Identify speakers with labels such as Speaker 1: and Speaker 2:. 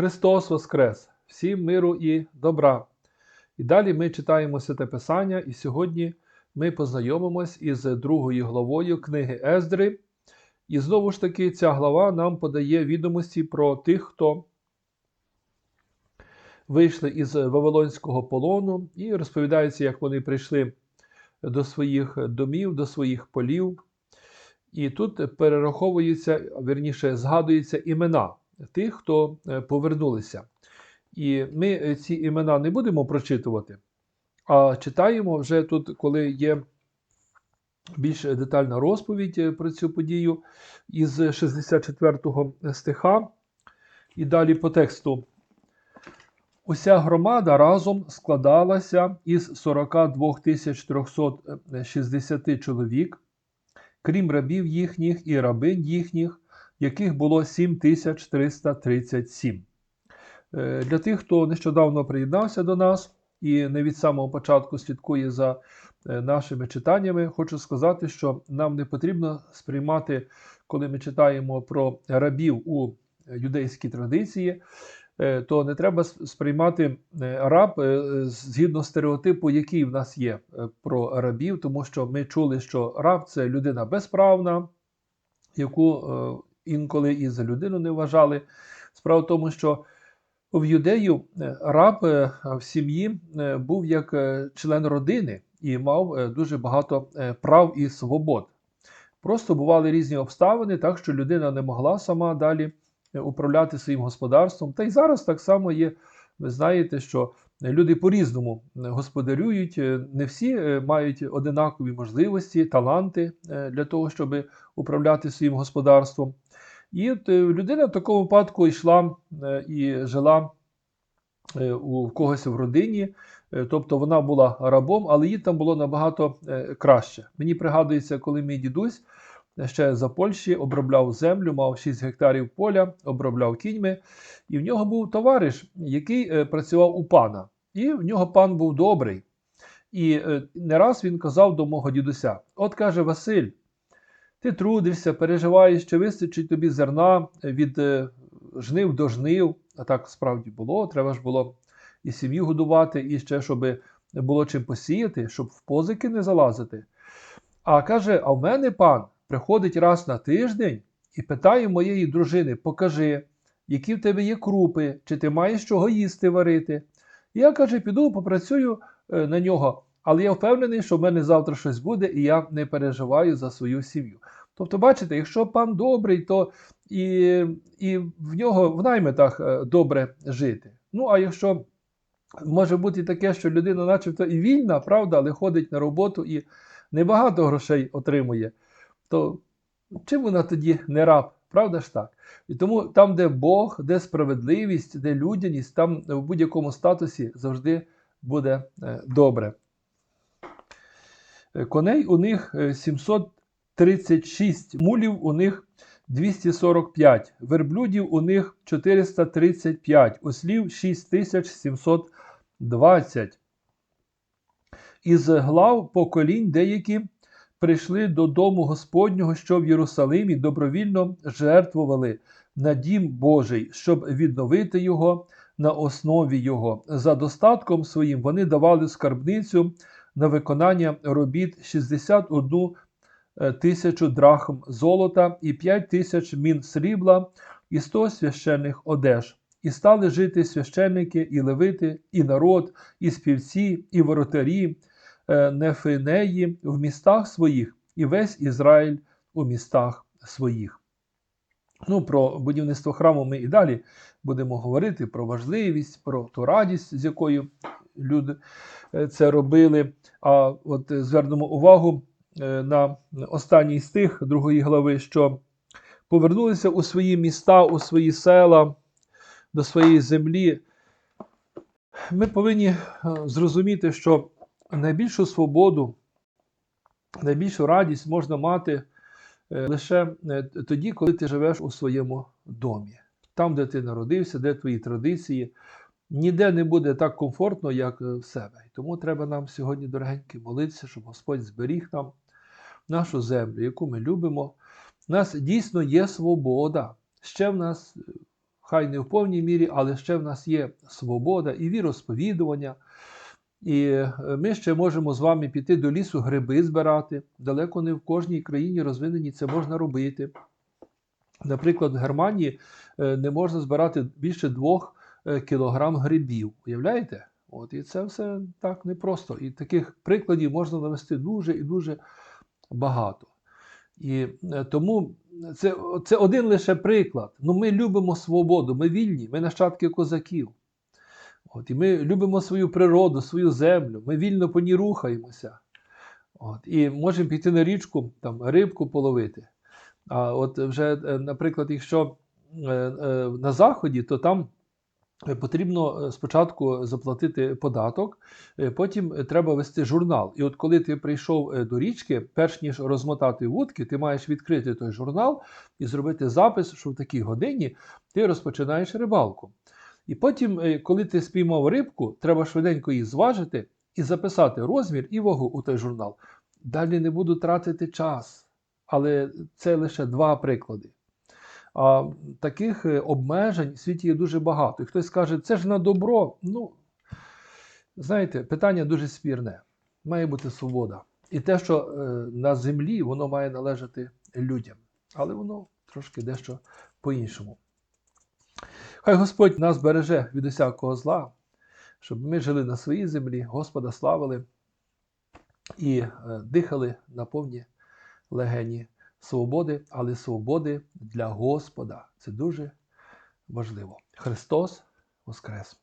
Speaker 1: Христос Воскрес! Всім миру і добра! І далі ми читаємо Святе Писання, і сьогодні ми познайомимось із другою главою книги Ездри. І знову ж таки, ця глава нам подає відомості про тих, хто вийшли із Вавилонського полону, і розповідається, як вони прийшли до своїх домів, до своїх полів. І тут перераховуються, вірніше, згадуються імена тих, хто е, повернулися. І ми е, ці імена не будемо прочитувати, а читаємо вже тут, коли є більш детальна розповідь е, про цю подію із 64 стиха. І далі по тексту. Уся громада разом складалася із 42 360 чоловік, крім рабів їхніх і рабинь їхніх, яких було 7337. Е, для тих, хто нещодавно приєднався до нас і не від самого початку слідкує за е, нашими читаннями, хочу сказати, що нам не потрібно сприймати, коли ми читаємо про рабів у юдейській традиції. Е, то не треба сприймати раб згідно стереотипу, який в нас є про рабів, тому що ми чули, що раб це людина безправна, яку інколи і за людину не вважали. Справа в тому, що в юдею е, раб е, в сім'ї е, був як член родини і мав дуже багато прав і свобод. Просто бували різні обставини, так що людина не могла сама далі управляти своїм господарством. Та й зараз так само є. Ви знаєте, що люди по-різному господарюють, не всі мають одинакові можливості, таланти для того, щоб управляти своїм господарством. І от е, людина в такому випадку йшла е, і жила е, у когось в родині, тобто вона була рабом, але їй там було набагато краще. Мені пригадується, коли мій дідусь ще за Польщі обробляв землю, мав 6 гектарів поля, обробляв кіньми, і в нього був товариш, який працював у пана. І в нього пан був добрий. І не раз він казав до мого дідуся: От каже Василь. Ти трудишся, переживаєш, чи вистачить тобі зерна від е, жнив до жнив. А так справді було. Треба ж було і сім'ю годувати, і ще, щоб було чим посіяти, щоб в позики не залазити. А каже: А в мене пан приходить раз на тиждень і питає моєї дружини: покажи, які в тебе є крупи, чи ти маєш чого їсти варити. І я каже, піду, попрацюю е, на нього. Але я впевнений, що в мене завтра щось буде, і я не переживаю за свою сім'ю. Тобто, бачите, якщо пан добрий, то і і в нього в найметах е, добре жити. Ну, а якщо може бути таке, що людина, начебто, і вільна, правда, але ходить на роботу і небагато грошей отримує, то чим вона тоді не раб? Правда ж так? І тому там, де Бог, де справедливість, де людяність, там в будь-якому статусі завжди буде е, добре. Е, коней у них 736, е, мулів у них 245, верблюдів у них 435, ослів 6720. Із глав поколінь деякі прийшли до дому Господнього, що в Єрусалимі добровільно жертвували на дім Божий, щоб відновити його на основі його. За достатком своїм вони давали скарбницю на виконання робіт 61 е, тисячу драхм золота і 5 тисяч мін срібла і 100 священних одеж. І стали жити священники, і левити, і народ, і співці, і воротарі, нефинеї в містах своїх, і весь Ізраїль у містах своїх. Ну, Про будівництво храму ми і далі будемо говорити про важливість, про ту радість, з якою люди Е, це робили. А от е, звернемо увагу е, на останній стих другої глави, що повернулися у свої міста, у свої села, до своєї землі. Ми повинні зрозуміти, що найбільшу свободу, найбільшу радість можна мати лише тоді, коли ти живеш у своєму домі, там, де ти народився, де твої традиції ніде не буде так комфортно, як е, в себе. Тому треба нам сьогодні, дорогенькі, молитися, щоб Господь зберіг нам нашу землю, яку ми любимо. У нас дійсно є свобода. Ще в нас е, хай не в повній мірі, але ще в нас є свобода і віросповідування. І е, ми ще можемо з вами піти до лісу гриби збирати. Далеко не в кожній країні розвиненій це можна робити. Наприклад, в Германії е, не можна збирати більше двох е, кілограм грибів. Уявляєте? От, і це все так непросто. І таких прикладів можна навести дуже і дуже багато. І тому це, це один лише приклад. Ну, ми любимо свободу, ми вільні, ми нащадки козаків. От, і ми любимо свою природу, свою землю, ми вільно по ній рухаємося. От, і можемо піти на річку, там, рибку половити. А от вже, е, наприклад, якщо е, е, на заході, то там потрібно спочатку заплатити податок, потім треба вести журнал. І от коли ти прийшов до річки, перш ніж розмотати вудки, ти маєш відкрити той журнал і зробити запис, що в такій годині ти розпочинаєш рибалку. І потім, е, коли ти спіймав рибку, треба швиденько її зважити і записати розмір і вагу у той журнал. Далі не буду тратити час. Але це лише два приклади. А таких е, обмежень в світі є дуже багато. І хтось скаже, це ж на добро. Ну, знаєте, питання дуже спірне. Має бути свобода. І те, що е, на землі, воно має належати людям. Але воно трошки дещо по-іншому. Хай Господь нас береже від усякого зла, щоб ми жили на своїй землі, Господа славили і е, дихали на повні легені свободи, але свободи для Господа. Це дуже важливо. Христос Воскрес!